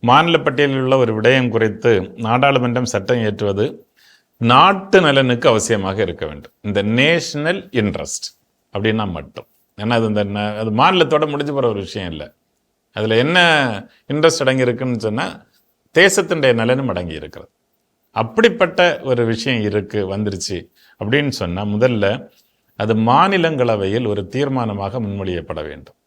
மாநில பட்டியலில் உள்ள ஒரு விடயம் குறித்து நாடாளுமன்றம் சட்டம் இயற்றுவது நாட்டு நலனுக்கு அவசியமாக இருக்க வேண்டும். இந்த நேஷனல் இன்ட்ரெஸ்ட் அப்படின்னா மட்டும். ஏன்னா அது இந்த அது மாநிலத்தோட முடிஞ்சு போகிற ஒரு விஷயம் இல்லை. அதில் என்ன இன்ட்ரெஸ்ட் அடங்கி இருக்குன்னு சொன்னால் தேசத்தினுடைய நலனும் அடங்கி இருக்கிறது. அப்படிப்பட்ட ஒரு விஷயம் இருக்கு வந்துருச்சு அப்படின்னு சொன்னால் முதல்ல அது மாநிலங்களவையில் ஒரு தீர்மானமாக முன்மொழியப்பட வேண்டும்.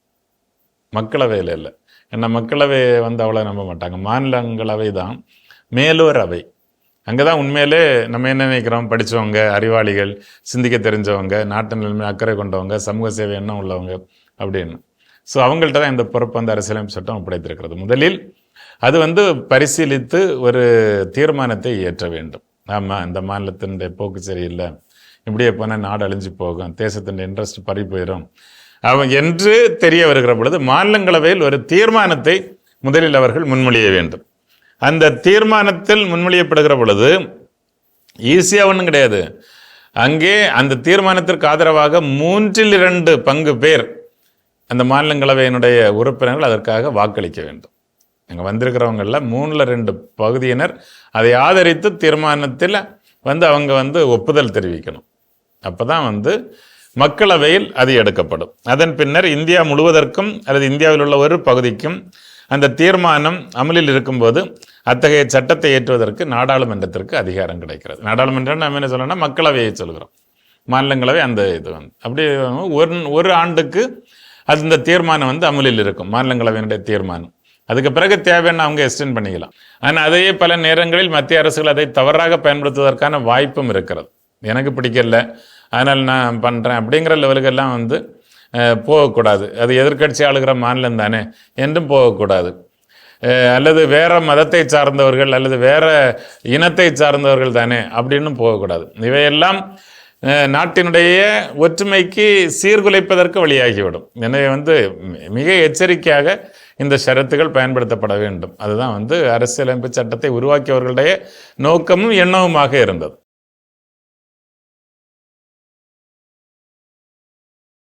மக்களவையில் இல்லை. ஏன்னா மக்களவை வந்து அவ்வளோ நம்ப மாட்டாங்க. மாநிலங்களவை தான் மேலோர் அவை. அங்கே தான் உண்மையிலே நம்ம என்ன நினைக்கிறோம்? படித்தவங்க அறிவாளிகள் சிந்திக்க தெரிஞ்சவங்க நாட்டு நிலைமை அக்கறை கொண்டவங்க சமூக சேவை எண்ணம் உள்ளவங்க அப்படின்னு. ஸோ அவங்கள்ட்ட தான் இந்த பொறுப்பு அந்த அரசியலமைப்பு சட்டம் ஒப்படைத்திருக்கிறது. முதலில் அது வந்து பரிசீலித்து ஒரு தீர்மானத்தை இயற்ற வேண்டும். ஆமாம் இந்த மாநிலத்தினுடைய போக்கு சரியில்லை. இப்படியே போனால் நாடு அழிஞ்சு போகும். தேசத்தின் இன்ட்ரெஸ்ட் பறி போயிடும் அவன் என்று தெரிய வருகிற பொழுது மாநிலங்களவையில் ஒரு தீர்மானத்தை முதலில் அவர்கள் முன்மொழிய வேண்டும். அந்த தீர்மானத்தில் முன்மொழியப்படுகிற பொழுது ஈஸியாக ஒன்றும் கிடையாது. அங்கே அந்த தீர்மானத்திற்கு ஆதரவாக மூன்றில் இரண்டு பங்கு பேர் அந்த மாநிலங்களவையினுடைய உறுப்பினர்கள் அதற்காக வாக்களிக்க வேண்டும். அங்கே வந்திருக்கிறவங்களில் மூணில் ரெண்டு பகுதியினர் அதை ஆதரித்து தீர்மானத்தில் வந்து அவங்க வந்து ஒப்புதல் தெரிவிக்கணும். அப்போ தான் வந்து மக்களவையில் அது எடுக்கப்படும். அதன் பின்னர் இந்தியா முழுவதற்கும் அல்லது இந்தியாவில் உள்ள ஒரு பகுதிக்கும் அந்த தீர்மானம் அமலில் இருக்கும்போது அத்தகைய சட்டத்தை ஏற்றுவதற்கு நாடாளுமன்றத்திற்கு அதிகாரம் கிடைக்கிறது. நாடாளுமன்றம் நம்ம என்ன சொல்லணும்னா மக்களவையை சொல்கிறோம். மாநிலங்களவை அந்த இது வந்து. அப்படி ஒரு ஒரு ஆண்டுக்கு அது இந்த தீர்மானம் வந்து அமலில் இருக்கும். மாநிலங்களவையினுடைய தீர்மானம். அதுக்கு பிறகு தேவையான அவங்க எக்ஸ்டென்ட் பண்ணிக்கலாம். ஆனால் அதையே பல நேரங்களில் மத்திய அரசுகள் அதை தவறாக பயன்படுத்துவதற்கான வாய்ப்பும் இருக்கிறது. எனக்கு பிடிக்கல. அதனால் நான் பண்ணுறேன் அப்படிங்கிற லெவலுக்கெல்லாம் வந்து போகக்கூடாது. அது எதிர்க்கட்சி ஆளுகிற மாநிலம் தானே என்றும் போகக்கூடாது. அல்லது வேறு மதத்தை சார்ந்தவர்கள் அல்லது வேறு இனத்தை சார்ந்தவர்கள் தானே அப்படின்னு போகக்கூடாது. இவையெல்லாம் நாட்டினுடைய ஒற்றுமைக்கு சீர்குலைப்பதற்கு வழியாகிவிடும். எனவே வந்து மிக எச்சரிக்கையாக இந்த ஷரத்துகள் பயன்படுத்தப்பட வேண்டும். அதுதான் வந்து அரசியலமைப்பு சட்டத்தை உருவாக்கியவர்களுடைய நோக்கமும் எண்ணமுமாக இருந்தது.